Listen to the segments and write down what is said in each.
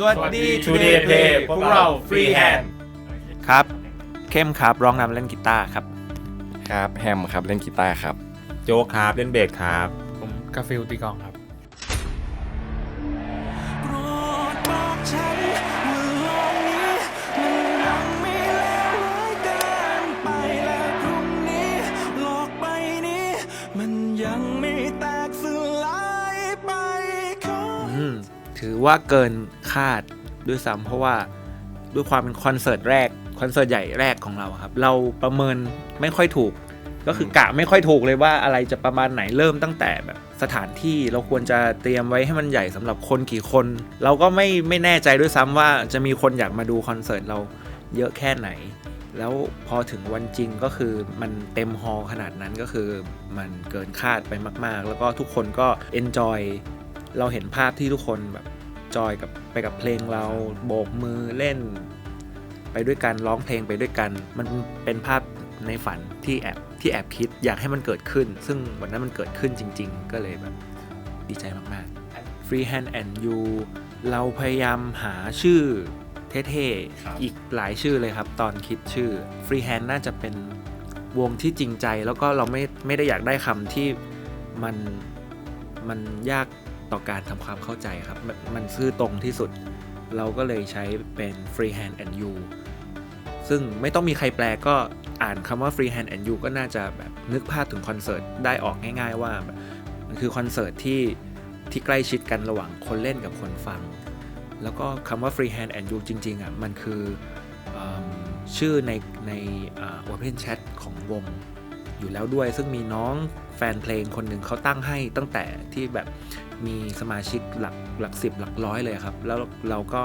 สวัสดี Today Play พวกเรา Free Hand ครับ เข้มครับร้องนำเล่นกีตาร์ครับ ครับแฮมครับเล่นกีตาร์ครับ โจกครับเล่นเบสครับ ผมกาฟิลตีกลองครับ โปรดบอกฉัน ถือว่าเกินคาดด้วยซ้ำเพราะว่าด้วยความเป็นคอนเสิร์ตแรกคอนเสิร์ตใหญ่แรกของเราครับ เราประเมินไม่ค่อยถูก ก็คือกะไม่ค่อยถูกเลยว่าอะไรจะประมาณไหนเริ่มตั้งแต่แบบสถานที่เราควรจะเตรียมไว้ให้มันใหญ่สำหรับคนกี่คน เราก็ไม่ไม่แน่ใจด้วยซ้ำว่าจะมีคนอยากมาดูคอนเสิร์ตเราเยอะแค่ไหน แล้วพอถึงวันจริงก็คือมันเต็มฮอลล์ขนาดนั้นก็คือมันเกินคาดไปมาก ๆ แล้วก็ทุกคนก็เอนจอย เราเห็นภาพที่ทุกคนแบบจอยกับไปกับเพลงเราโบกมือเล่น ไปด้วยกันร้องเพลงไปด้วยกัน มันเป็นภาพในฝันที่แอบที่แอบคิดอยากให้มันเกิดขึ้น ซึ่งวันนั้นมันเกิดขึ้นจริง ๆ ก็เลยแบบดีใจมากๆ Free Hand and You เราพยายามหาชื่อเท่ครับๆอีกหลายชื่อเลยครับ ตอนคิดชื่อ Free Hand น่าจะเป็นวงที่จริงใจแล้วก็เราไม่ไม่ได้อยากได้คำที่มันมันยาก ต่อการทำความเข้าใจครับมันมันซื่อตรงที่สุด เราก็เลยใช้เป็น Free Hand and You ซึ่งไม่ต้องมีใครแปลก็อ่านคำว่า Free Hand and You ก็น่าจะแบบนึกภาพถึงคอนเสิร์ตได้ออกง่ายๆว่ามันคือคอนเสิร์ตที่ที่ใกล้ชิดกันระหว่างคนเล่นกับคนฟัง แล้วก็คำว่า Free Hand and You จริงๆอะมันคืออชื่อในใน Open Chat ของวง อยู่แล้วด้วย ซึ่งมีน้องแฟนเพลงคนหนึ่งเขาตั้งให้ตั้งแต่ที่แบบมีสมาชิกหลักหลักสิบหลักร้อยเลยครับ แล้วเราก็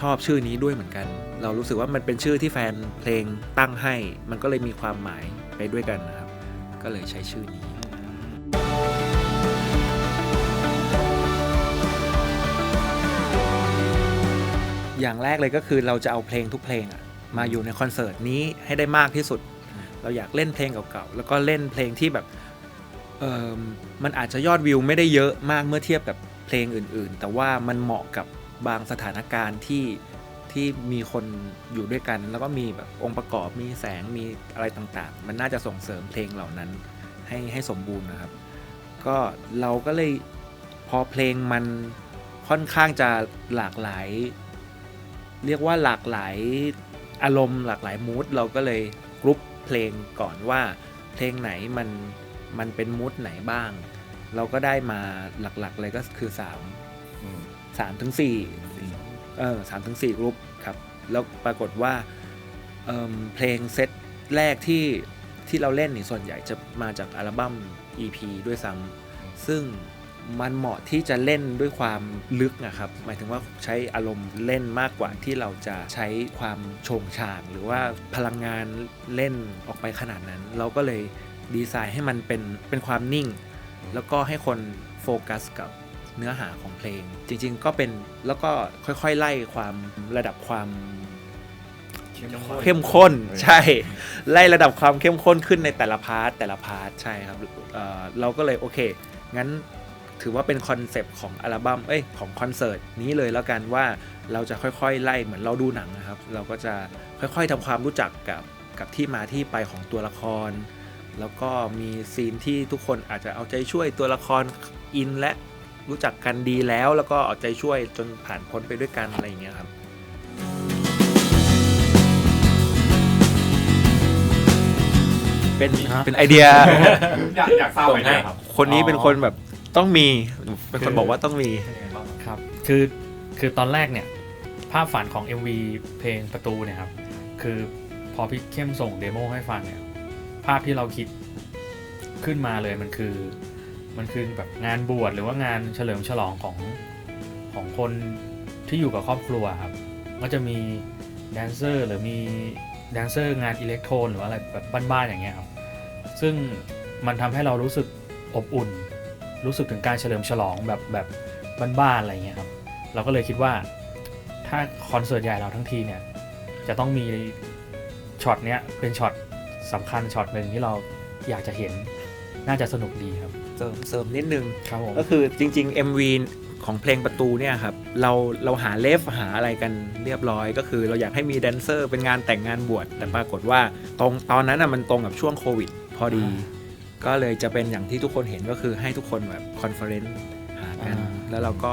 ชอบชื่อนี้ด้วยเหมือนกัน เรารู้สึกว่ามันเป็นชื่อที่แฟนเพลงตั้งให้ มันก็เลยมีความหมายไปด้วยกันนะครับ ก็เลยใช้ชื่อนี้อย่างแรกเลยก็คือเราจะเอาเพลงทุกเพลงมาอยู่ในคอนเสิร์ตนี้ให้ได้มากที่สุด เราอยากเล่นเพลงเก่าๆ แล้วก็เล่นเพลงที่แบบมันอาจจะยอดวิวไม่ได้เยอะมากเมื่อเทียบกับเพลงอื่นๆ แต่ว่ามันเหมาะกับบางสถานการณ์ที่ที่มีคนอยู่ด้วยกัน แล้วก็มีแบบองค์ประกอบมีแสงมีอะไรต่างๆ มันน่าจะส่งเสริมเพลงเหล่านั้นให้ให้สมบูรณ์นะครับ ก็เราก็เลยพอเพลงมันค่อนข้างจะหลากหลาย เรียกว่าหลากหลายอารมณ์หลากหลายมูดเราก็เลยกรุ๊ป เพลงก่อนว่าเพลงไหนมันมันเป็นมูดไหนบ้าง เราก็ได้มาหลักๆเลยก็คือ3 3ถึง4เออสามถึงสี่กรุ๊ปครับ แล้วปรากฏว่าเอิ่มเพลงเซตแรกที่ที่เราเล่นนี่ส่วนใหญ่จะมาจากอัลบั้ม EP ด้วยซ้ำซึ่ง มันเหมาะที่จะเล่นด้วยความลึกนะครับ หมายถึงว่าใช้อารมณ์เล่นมากกว่าที่เราจะใช้ความโฉงฉางหรือว่าพลังงานเล่นออกไปขนาดนั้น เราก็เลยดีไซน์ให้มันเป็นเป็นความนิ่ง แล้วก็ให้คนโฟกัสกับเนื้อหาของเพลง จริง ๆ ก็เป็นแล้วก็ค่อยๆไล่ความระดับความเข้มข้นใช่ ไล่ระดับความเข้มข้นขึ้นในแต่ละพาร์ทแต่ละพาร์ทใช่ครับเอ่อเราก็เลยโอเค งั้น ถือว่าเป็นคอนเซปต์ของอัลบั้มเอ้ยของคอนเสิร์ตนี้เลยแล้วกันว่าเราจะค่อยๆ ไล่เหมือนเราดูหนังนะครับ เราก็จะค่อยๆทำความรู้จักกับกับที่มาที่ไปของตัวละคร แล้วก็มีซีนที่ทุกคนอาจจะเอาใจช่วยตัวละครอินและรู้จักกันดีแล้ว แล้วก็เอาใจช่วยจนผ่านพ้นไปด้วยกันอะไรอย่างเงี้ยครับเป็นฮะเป็นไอเดียอยากอยากทราบไว้เนี่ยครับคนนี้เป็นคนแบบ ต้องมีเป็นคนบอกว่าต้องมีครับ คือคือตอนแรกเนี่ย ภาพฝันของ MV เพลงประตูเนี่ยครับ คือพอพี่เข้มส่งเดโมให้ฟังเนี่ย ภาพที่เราคิดขึ้นมาเลยมันคือ มันคือแบบงานบวชหรือว่างานเฉลิมฉลองของของคนที่อยู่กับครอบครัวครับ ก็จะมีแดนเซอร์หรือมีแดนเซอร์งานอิเล็กโทรนหรืออะไรแบบบ้านๆอย่างเงี้ยครับ ซึ่งมันทำให้เรารู้สึกอบอุ่น รู้สึกถึงการเฉลิมฉลองแบบแบบบ้านๆอะไรเงี้ยครับ เราก็เลยคิดว่าถ้าคอนเสิร์ตใหญ่เราทั้งทีเนี่ย จะต้องมีช็อตเนี้ยเป็นช็อตสำคัญช็อตหนึ่งที่เราอยากจะเห็นน่าจะสนุกดีครับ เสริมเสริมนิดนึงครับผมก็คือจริง ๆ MV ของเพลงประตูเนี่ยครับเราเราหาเลฟหาอะไรกันเรียบร้อย ก็คือเราอยากให้มีแดนเซอร์เป็นงานแต่งงานบวชแต่ปรากฏว่าตรงตอนนั้นอะมันตรงกับช่วงโควิด พอดี ก็เลยจะเป็นอย่างที่ทุกคนเห็นก็คือให้ทุกคนแบบคอนเฟอเรนซ์หากันอ่าแล้วเราก็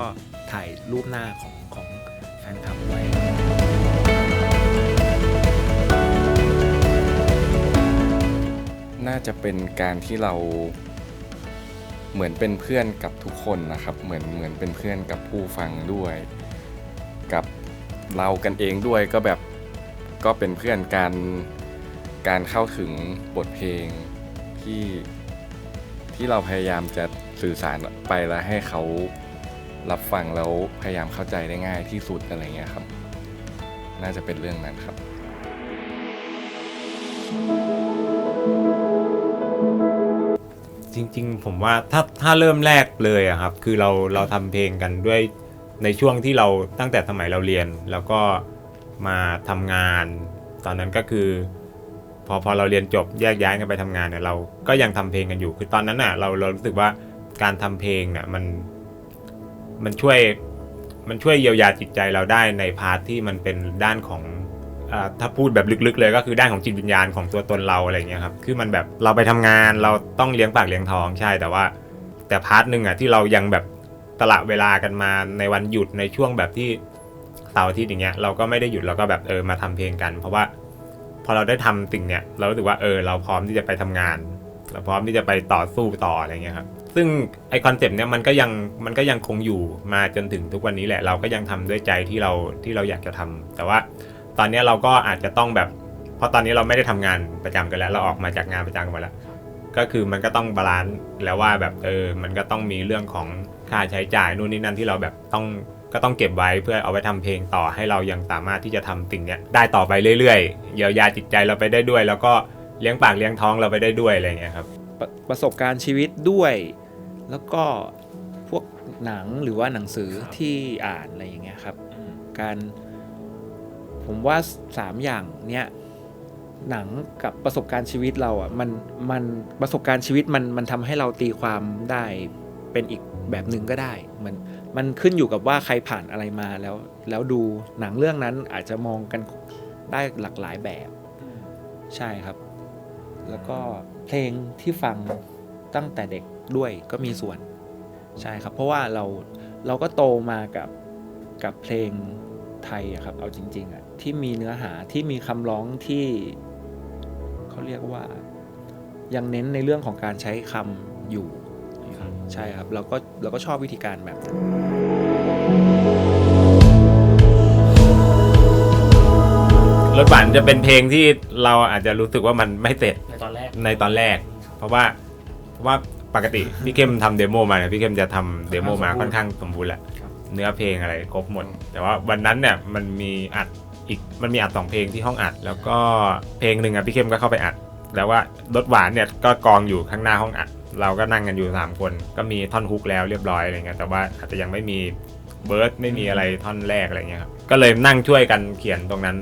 ถ่ายรูปหน้าของของแฟนคลับไว้น่าจะเป็นการที่เราเหมือนเป็นเพื่อนกับทุกคนนะครับ เหมือนเหมือนเป็นเพื่อนกับผู้ฟังด้วย กับเรากันเองด้วยก็แบบก็เป็นเพื่อนการการเข้าถึงบทเพลงที่ ที่เราพยายามจะสื่อสารไปแล้วให้เขารับฟังแล้วพยายามเข้าใจได้ง่ายที่สุดอะไรเงี้ยครับ น่าจะเป็นเรื่องนั้นครับ จริงๆ ผมว่าถ้าถ้าเริ่มแรกเลยอะครับ คือเราเราทำเพลงกันด้วยในช่วงที่เราตั้งแต่สมัยเราเรียน แล้วก็มาทำงาน ตอนนั้นก็คือ พอพอเราเรียนจบแยกย้ายกันไปทำงานเนี่ยเราก็ยังทำเพลงกันอยู่ คือตอนนั้นน่ะเราเรารู้สึกว่าการทำเพลงเนี่ยมันมันช่วยมันช่วยเยียวยาจิตใจเราได้ในพาร์ทที่มันเป็นด้านของอ่าถ้าพูดแบบลึกๆ เลยก็คือด้านของจิตวิญญาณของตัวตนเราอะไรเงี้ยครับ คือมันแบบเราไปทำงานเราต้องเลี้ยงปากเลี้ยงท้องใช่แต่ว่า แต่พาร์ทหนึ่งอะที่เรายังแบบตละเวลากันมาในวันหยุดในช่วงแบบที่เสาร์อาทิตย์อย่างเงี้ยเราก็ไม่ได้หยุดเราก็แบบเออมาทำเพลงกัน เพราะว่า พอเราได้ทำสิ่งเนี้ยเรารู้สึกว่าเออเราพร้อมที่จะไปทำงาน เราพร้อมที่จะไปต่อสู้ต่ออะไรเงี้ยครับซึ่งไอคอนเซปต์เนี้ยมันก็ยังมันก็ยังคงอยู่มาจนถึงทุกวันนี้แหละ เราก็ยังทำด้วยใจที่เราที่เราอยากจะทำแต่ว่าตอนนี้เราก็อาจจะต้องแบบเพราะตอนนี้เราไม่ได้ทำงานประจำกันแล้ว เราออกมาจากงานประจำกันมาแล้วก็คือมันก็ต้องบาลานซ์แล้วว่าแบบเออมันก็ต้องมีเรื่องของค่าใช้จ่ายนู่นนี่นั่นที่เราแบบต้อง ก็ต้องเก็บไว้เพื่อเอาไว้ทำเพลงต่อให้เรายังสามารถที่จะทำสิ่งเนี้ยได้ต่อไปเรื่อยๆเยียวยาจิตใจเราไปได้ด้วย แล้วก็เลี้ยงปากเลี้ยงท้องเราไปได้ด้วยอะไรอย่างเงี้ยครับประประสบการณ์ชีวิตด้วย แล้วก็พวกหนังหรือว่าหนังสือที่อ่านอะไรอย่างเงี้ยครับการผมว่าสามอย่างเนี้ยหนังกับประสบการณ์ชีวิตเราอะมันมันประสบการณ์ชีวิตมันมันทำให้เราตีความได้ เป็นอีกแบบหนึ่งก็ได้เหมือนมันขึ้นอยู่กับว่าใครผ่านอะไรมาแล้ว แล้วดูหนังเรื่องนั้นอาจจะมองกันได้หลากหลายแบบใช่ครับ แล้วก็เพลงที่ฟังตั้งแต่เด็กด้วยก็มีส่วนใช่ครับ เพราะว่าเราเราก็โตมากับกับเพลงไทยอะครับ เอาจริงๆอะที่มีเนื้อหาที่มีคำร้องที่เขาเรียกว่ายังเน้นในเรื่องของการใช้คำอยู่ ใช่ครับเราก็เราก็ชอบวิธีการแบบนั้นรถหวานจะเป็นเพลงที่เราอาจจะรู้สึกว่ามันไม่เสร็จในตอนแรกในตอนแรก เพราะว่าเพราะว่าปกติพี่เข้มทำเดโมมาเนี่ยพี่เข้มจะทำเดโมมาค่อนข้างสมบูรณ์แหละครับเนื้อเพลงอะไรครบหมด แต่ว่าวันนั้นเนี่ยมันมีอัดอีกมันมีอัดสองเพลงที่ห้องอัด แล้วก็เพลงหนึ่งอะพี่เข้มก็เข้าไปอัด แล้วว่ารถหวานเนี่ยก็กองอยู่ข้างหน้าห้องอัดเราก็นั่งกันอยู่สามคน ก็มีท่อนฮุกแล้วเรียบร้อยอะไรเงี้ยแต่ว่าอาจจะยังไม่มีเบิร์ดไม่มีอะไรท่อนแรกอะไรเงี้ยครับก็เลยนั่งช่วยกันเขียนตรงนั้น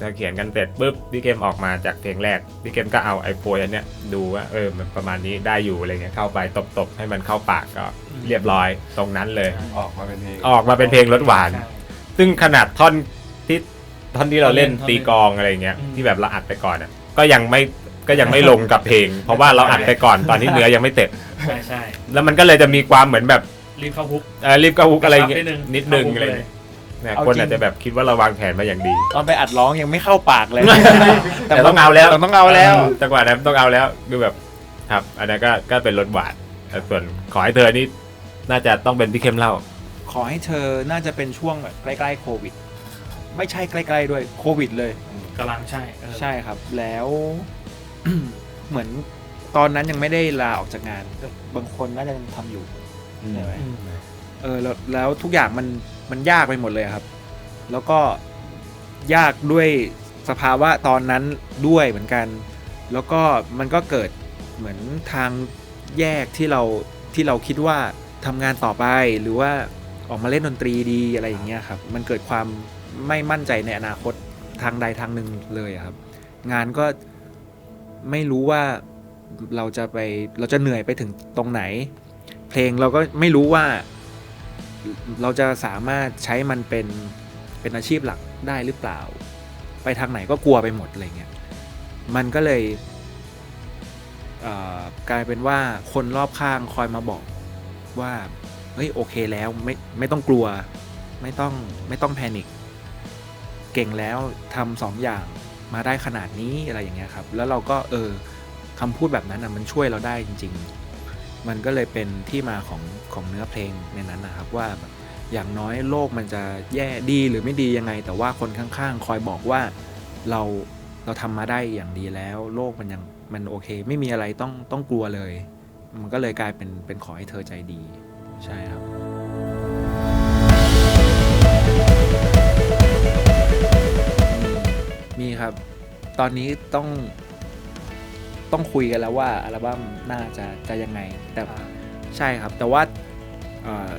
พอเขียนกันเสร็จปุ๊บพี่เกมออกมาจากเพลงแรกพี่เกมก็เอาไอ้โพยอันเนี้ยดูว่าเออมันประมาณนี้ได้อยู่อะไรเงี้ยเข้าไปตบๆให้มันเข้าปากก็เรียบร้อยตรงนั้นเลย ออกมาเป็นเพลงออกมาเป็นเพลงรสหวานใช่ซึ่งขนาดท่อนที่ท่อนที่เราเล่นท่อนเล่นตีกลองอะไรเงี้ยอืมที่แบบเราอัดไปก่อนอะก็ยังไม่ ก็ยังไม่ลงกับเพลง เพราะว่าเราอัดไปก่อนตอนที่เนื้อยังไม่เสร็จใช่ใช่แล้วมันก็เลยจะมีความเหมือนแบบรีบเข้าฮุกเอ่อรีบกระฮุกอะไรเงี้ยนิดนึงนิดนึงเข้าฮุกอะไรเลยเงี้ยเนี่ยเอาคนจริงอาจจะแบบคิดว่าเราวางแผนมาอย่างดี ตอนไปอัดร้องยังไม่เข้าปากเลย แต่ต้องเอาแล้วต้องเอาแล้วจังหวะนั้นต้องเอาแล้วคือแบบครับ อันนั้นก็ก็เป็นรสหวานแต่ส่วนขอให้เธอนี่น่าจะต้องเป็นพี่เข้มเล่า ขอให้เธอน่าจะเป็นช่วงแบบใกล้ๆโควิด ไม่ใช่ใกล้ ๆ ด้วยโควิดเลยกำลังใช่เออใช่ครับ แล้ว เหมือนตอนนั้นยังไม่ได้ลาออกจากงานบางคนน่าจะยังทำอยู่ใช่ไหมอืมเออแล้วแล้วทุกอย่างมันมันยากไปหมดเลยครับ แล้วก็ยากด้วยสภาวะตอนนั้นด้วยเหมือนกัน แล้วก็มันก็เกิดเหมือนทางแยกที่เราที่เราคิดว่าทำงานต่อไปหรือว่าออกมาเล่นดนตรีดีอะไรอย่างเงี้ยครับ มันเกิดความไม่มั่นใจในอนาคตทางใดทางหนึ่งเลยอะครับ งานก็ ไม่รู้ว่าเราจะไปเราจะเหนื่อยไปถึงตรงไหน เพลงเราก็ไม่รู้ว่า เราจะสามารถใช้มันเป็นเป็นอาชีพหลักได้หรือเปล่า ไปทางไหนก็กลัวไปหมดอะไรเงี้ยมันก็เลยเกลายเป็นว่าคนรอบข้างคอยมาบอกว่าเฮ้ยโอเคแล้วไม่ไม่ต้องกลัว ไม่ต้องไม่ต้องแพนิคเก่งแล้วทำสองอย่าง มาได้ขนาดนี้อะไรอย่างเงี้ยครับ แล้วเราก็เออคำพูดแบบนั้นนะมันช่วยเราได้จริง ๆ มันก็เลยเป็นที่มาของของเนื้อเพลงในนั้นนะครับว่าแบบอย่างน้อยโลกมันจะแย่ดีหรือไม่ดียังไง แต่ว่าคนข้างๆ คอยบอกว่าเราเราทำมาได้อย่างดีแล้ว โลกมันยังมันโอเค ไม่มีอะไรต้องต้องกลัวเลย มันก็เลยกลายเป็นเป็นขอให้เธอใจดี ใช่ครับ ครับ ตอนนี้ต้องต้องคุยกันแล้วว่าอัลบั้มน่าจะจะยังไง แต่ใช่ครับ แต่ว่าเอ่อ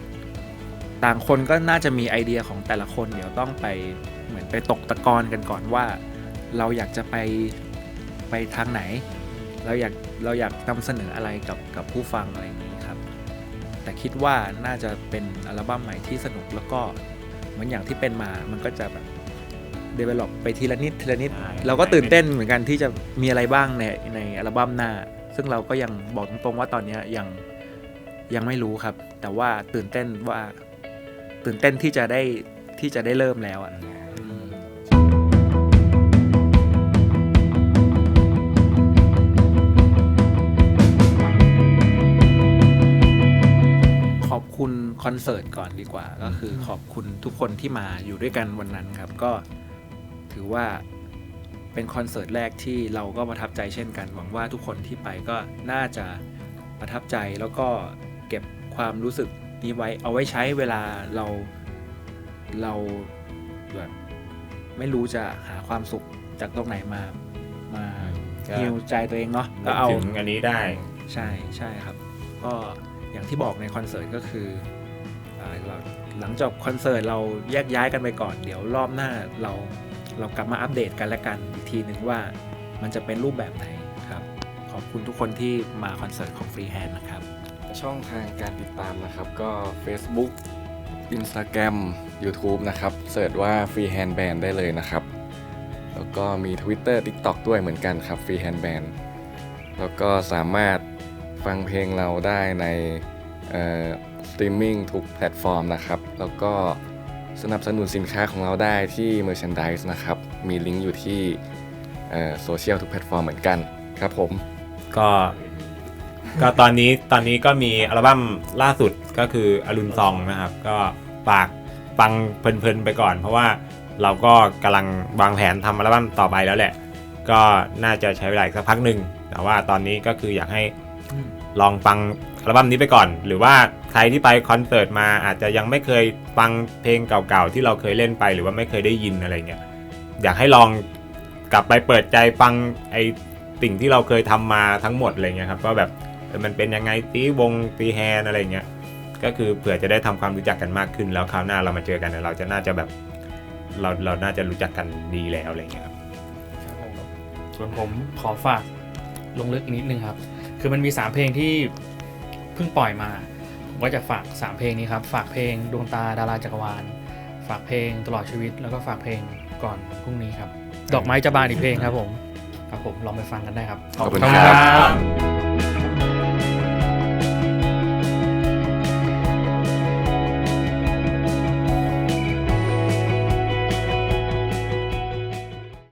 ต่างคนก็น่าจะมีไอเดียของแต่ละคน เดี๋ยวต้องไปเหมือนไปตกตะกอนกันก่อนว่า เราอยากจะไปไปทางไหน เราอยากเราอยากนำเสนออะไรกับกับผู้ฟังอะไรอย่างนี้ครับ แต่คิดว่าน่าจะเป็นอัลบั้มใหม่ที่สนุกแล้วก็เหมือนอย่างที่เป็นมามันก็จะแบบ develop ไปทีละนิดทีละนิด ใช่ เราก็ตื่นเต้นเหมือนกันที่จะมีอะไรบ้างในในอัลบั้มหน้า ซึ่งเราก็ยังบอกตรงๆว่าตอนเนี้ยยังยังไม่รู้ครับ แต่ว่าตื่นเต้นว่าตื่นเต้นที่จะได้ที่จะได้เริ่มแล้วอะอืมขอบคุณคอนเสิร์ตก่อนดีกว่า ก็คือขอบคุณทุกคนที่มาอยู่ด้วยกันวันนั้นครับ ก็ ถือว่าเป็นคอนเสิร์ตแรกที่เราก็ประทับใจเช่นกัน หวังว่าทุกคนที่ไปก็น่าจะประทับใจแล้วก็เก็บความรู้สึกนี้ไว้เอาไว้ใช้เวลาเราเราแบบไม่รู้จะหาความสุขจากตรงไหนมามาก็ฮิวใจตัวเองเนาะนึก็กเอาถึงอันนี้ได้ใช่ใช่ครับ ก็อย่างที่บอกในคอนเสิร์ตก็คืออ่าเราหลังจบคอนเสิร์ตเราแยกย้ายกันไปก่อน เดี๋ยวรอบหน้าเรา เรากลับมาอัปเดตกันและกันอีกทีหนึ่งว่ามันจะเป็นรูปแบบไหนครับขอบคุณทุกคนที่มาคอนเสิร์ตของฟรีแฮนด์นะครับ ช่องทางการติดตามนะครับก็ Facebook Instagram YouTube นะครับเสิร์ชว่า Free Hand Band ได้เลยนะครับ แล้วก็มี Twitter TikTok ด้วยเหมือนกันครับ Free Hand Band แล้วก็สามารถฟังเพลงเราได้ในสตรีมมิ่งทุกแพลตฟอร์มนะครับ แล้วก็ สนับสนุนสินค้าของเราได้ที่ Merchandise นะครับ มีลิงก์อยู่ที่โซเชียลทุกแพลตฟอร์มเหมือนกันครับผม ก็ก็ตอนนี้ตอนนี้ก็มีอัลบั้มล่าสุดก็คืออรุณซองนะครับ ก็ฝากฟังเพลินๆไปก่อน เพราะว่าเราก็กำลังวางแผนทำอัลบั้มต่อไปแล้วแหละ ก็น่าจะใช้เวลาอีกสักพักหนึ่งแต่ว่าตอนนี้ก็คืออยากให้ลองฟังอัลบั้มนี้ไปก่อน หรือว่า ใครที่ไปคอนเสิร์ตมาอาจจะยังไม่เคยฟังเพลงเก่าๆที่เราเคยเล่นไปหรือว่าไม่เคยได้ยินอะไรเงี้ยอยากให้ลองกลับไปเปิดใจฟังไอสิ่งที่เราเคยทำมาทั้งหมดอะไรเงี้ยครับว่าแบบมันเป็นยังไงตีวงตีแฮนอะไรเงี้ยก็คือเผื่อจะได้ทำความรู้จักกันมากขึ้น แล้วคราวหน้าเรามาเจอกันเนี่ยเราจะน่าจะแบบเราเราน่าจะรู้จักกันดีแล้วอะไรเงี้ยครับส่วนผมขอฝากลงลึกอีกนิดนึงครับ คือมันมี 3 เพลงที่เพิ่งปล่อยมา ผมก็จะฝาก 3 เพลงนี้ครับ ฝากเพลงดวงตาดาราจักรวาล ฝากเพลงตลอดชีวิต แล้วก็ฝากเพลงก่อนพรุ่งนี้ครับ ดอกไม้จะบานอีกเพลงครับผม ครับผมลองไปฟังกันได้ครับ ขอบคุณครับบ